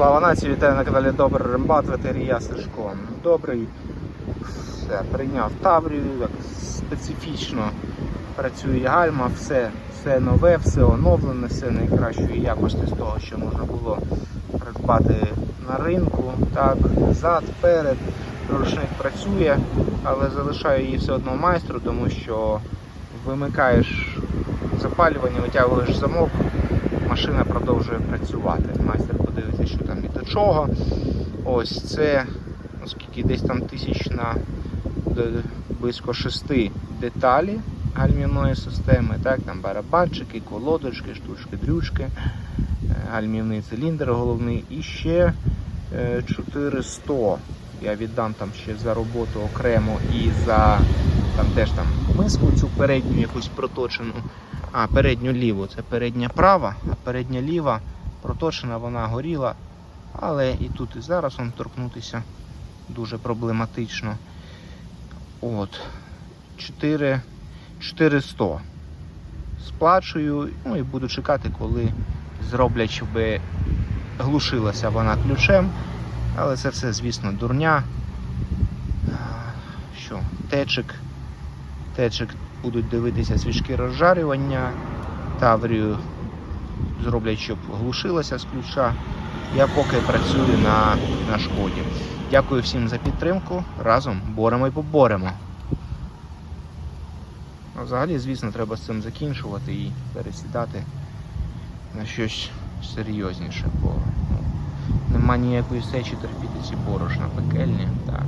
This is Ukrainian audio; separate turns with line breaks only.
Слава нації, вітаю на каналі Добрий Рембат, ветерія Сашко. Добрий. Все, прийняв Таврію, так специфічно працює гальма, все, все нове, все оновлене, все найкращої якості з того, що можна було придбати на ринку. Так, зад, перед, рушник працює, але залишаю її все одно майстру, тому що вимикаєш запалювання, витягуєш замок, машина продовжує працювати. Майстер подивиться, що там і до чого. Ось це, оскільки десь там тисяч на д- близько шести деталі гальмівної системи, так, там барабанчики, колодочки, штучки, дрючки, е, гальмівний циліндр головний і ще е, 400. Я віддам там ще за роботу окремо і за там теж там миску цю передню якусь проточену. А, передню ліву, це передня права, а передня ліва проточена, вона горіла. Але і тут, і зараз он торкнутися дуже проблематично. От. 4, 400. Сплачую, ну і буду чекати, коли зроблять, щоб глушилася вона ключем. Але це все, звісно, дурня. Що, течик, течик будуть дивитися свічки розжарювання. Таврію зроблять, щоб глушилася з ключа. Я поки працюю на, на шкоді. Дякую всім за підтримку. Разом боремо і поборемо. А взагалі, звісно, треба з цим закінчувати і пересідати на щось серйозніше, бо ну, нема ніякої сечі терпіти ці борошна пекельні. Так.